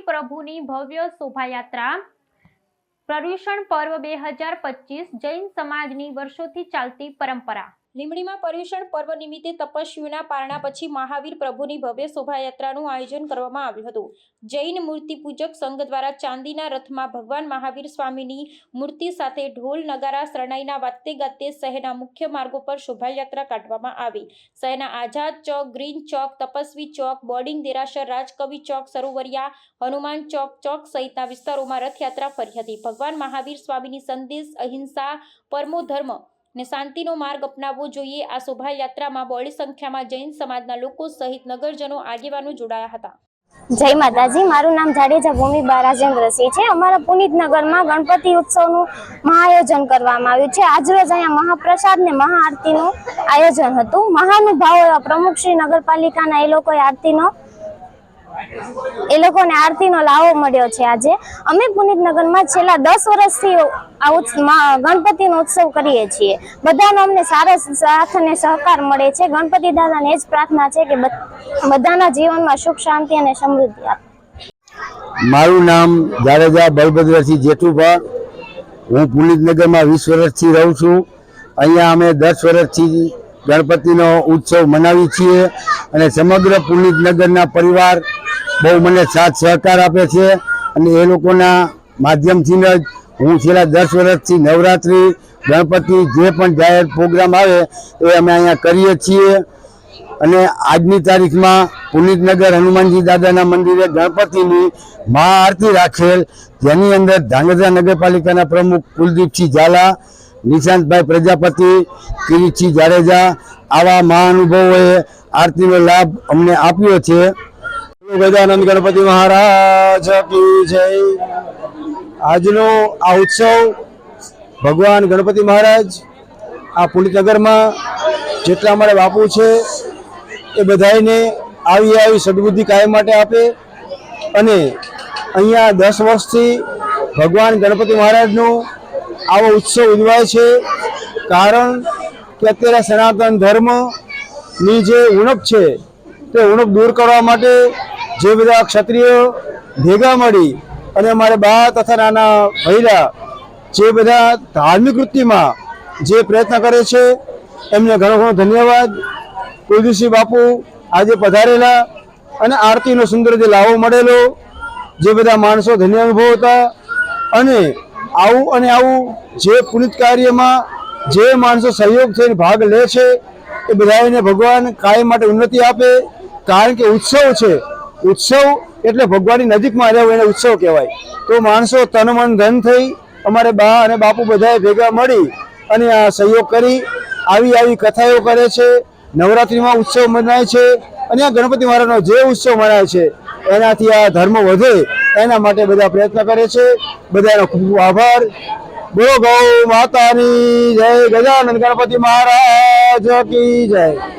પ્રભુની ભવ્ય શોભાયાત્રા. પર્યુષણ પર્વ બે હજાર પચીસ જૈન સમાજની વર્ષોથી ચાલતી પરંપરા. લીંબડીમાં પર્યુષણ પર્વ નિમિત્તે તપસ્વીઓના પારણા પછી મહાવીર પ્રભુની ભવ્ય શોભાયાત્રાનું આયોજન કરવામાં આવ્યું હતું. જૈન મૂર્તિ પૂજક સંઘ દ્વારા ચાંદીના રથમાં ભગવાન મહાવીર સ્વામીની મૂર્તિ સાથે ઢોલ, નગારા, શરણાઈના વાતે ગાતે શહેરના મુખ્ય માર્ગો પર શોભાયાત્રા કાઢવામાં આવી. શહેરના આઝાદ ચોક, ગ્રીન ચોક, તપસ્વી ચોક, બોર્ડિંગ દેરાસર, રાજકવિ ચોક, સરોવરિયા, હનુમાન ચોક ચોક સહિતના વિસ્તારોમાં રથયાત્રા ફરી હતી. ભગવાન મહાવીર સ્વામીની સંદેશ, અહિંસા, પરમો ધર્મ ને શાંતિનો માર્ગ અપનાવવો જોઈએ. આ શોભાયાત્રામાં બહોળી સંખ્યામાં જૈન સમાજના લોકો સહિત નગરજનો આગેવાનો જોડાયા હતા. જય માતાજી, મારું નામ જાડેજા ભૂમિબા રાજેન્દ્રસિંહ છે. અમારા પુનિતનગરમાં ગણપતિ ઉત્સવનું મહાઆયોજન કરવામાં આવ્યું છે. આજરોજ અહીંયા મહાપ્રસાદ ને મહાઆરતીનું આયોજન હતું. મહાનુભાવો પ્રમુખ શ્રી નગરપાલિકાના એ લોકોએ આરતીનો એ લોકોને આરતીનો લાવો મળ્યો છે આજે. અમે પુનિતનગરમાં છેલ્લા દસ વર્ષથી ગણપતિનો ઉત્સવ કરીએ છીએ. બધાનો અમને સારો સાથ અને સહકાર મળે છે. ગણપતિ દાદાને એ જ પ્રાર્થના છે કે બધ- બધાના જીવનમાં સુખ, શાંતિ અને સમૃદ્ધિ આપે. મારું નામ જાડેજા બલભદ્રસિંહ જેઠુભા. હું પુનિતનગરમાં વીસ વર્ષથી રહું છું. અહીંયા અમે દસ વર્ષથી ગણપતિનો ઉત્સવ મનાવી છીએ અને સમગ્ર પુનિતનગરના પરિવાર બહુ મને સાથ સહકાર આપે છે અને એ લોકોના માધ્યમથી જ હું છેલ્લા દસ વર્ષથી નવરાત્રિ, ગણપતિ જે પણ જાહેર પ્રોગ્રામ આવે એ અમે અહીંયા કરીએ છીએ. અને આજની તારીખમાં પુનિતનગર હનુમાનજી દાદાના મંદિરે ગણપતિની મહાઆરતી રાખેલ, જેની અંદર ધાંગધ્રા નગરપાલિકાના પ્રમુખ કુલદીપસિંહ ઝાલા નિશાંતભાઈ પ્રજાપતિ, કિરીટસિંહ જાડેજા, આવા મહાનુભાવોએ આરતીનો લાભ અમને આપ્યો છે. ગજાનંદ ગણપતિ મહારાજ કી જય. આજનો આ ઉત્સવ ભગવાન ગણપતિ મહારાજ આ પુનિતનગરમાં જેટલા અમારા બાપુ છે એ બધાને આવી આવી સદબુદ્ધિ કાયમ માટે આપે અને અહીંયા દસ વર્ષથી ભગવાન ગણપતિ મહારાજનો આવો ઉત્સવ ઉજવાય છે. કારણ કે અત્યારે સનાતન ધર્મની જે ઉણપ છે, તે ઉણપ દૂર કરવા માટે જે બધા ક્ષત્રિયો ભેગા મળી અને અમારે બા તથા નાના ભૈરા જે બધા ધાર્મિક વૃત્તિમાં જે પ્રયત્ન કરે છે, એમને ઘણો ઘણો ધન્યવાદ. કુલદીપસિંહ બાપુ આજે પધારેલા અને આરતીનો સુંદર જે લાવો મળેલો, જે બધા માણસો ધન્ય અનુભવ હતા અને આવું અને આવું જે પુનિત કાર્યમાં જે માણસો સહયોગ થઈને ભાગ લે છે, એ બધાને ભગવાન કાયમ માટે ઉન્નતિ આપે. કારણ કે ઉત્સવ છે. ઉત્સવ એટલે ભગવાનની નજીકમાં રહેવું એને ઉત્સવ કહેવાય. તો માણસો તન મન ધન થઈ અમારે બા અને બાપુ બધાએ ભેગા મળી અને આ સહયોગ કરી, આવી આવી કથાઓ કરે છે. નવરાત્રિમાં ઉત્સવ મનાય છે. અને આ ગણપતિ મહારાજનો જે ઉત્સવ મનાય છે, એનાથી આ ધર્મ વધે. એના માટે બધા પ્રયત્ન કરે છે. બધાનો ખૂબ આભાર. બોલો ગૌ માતાની જય. ગજાનંદ ગણપતિ મહારાજ કી જય.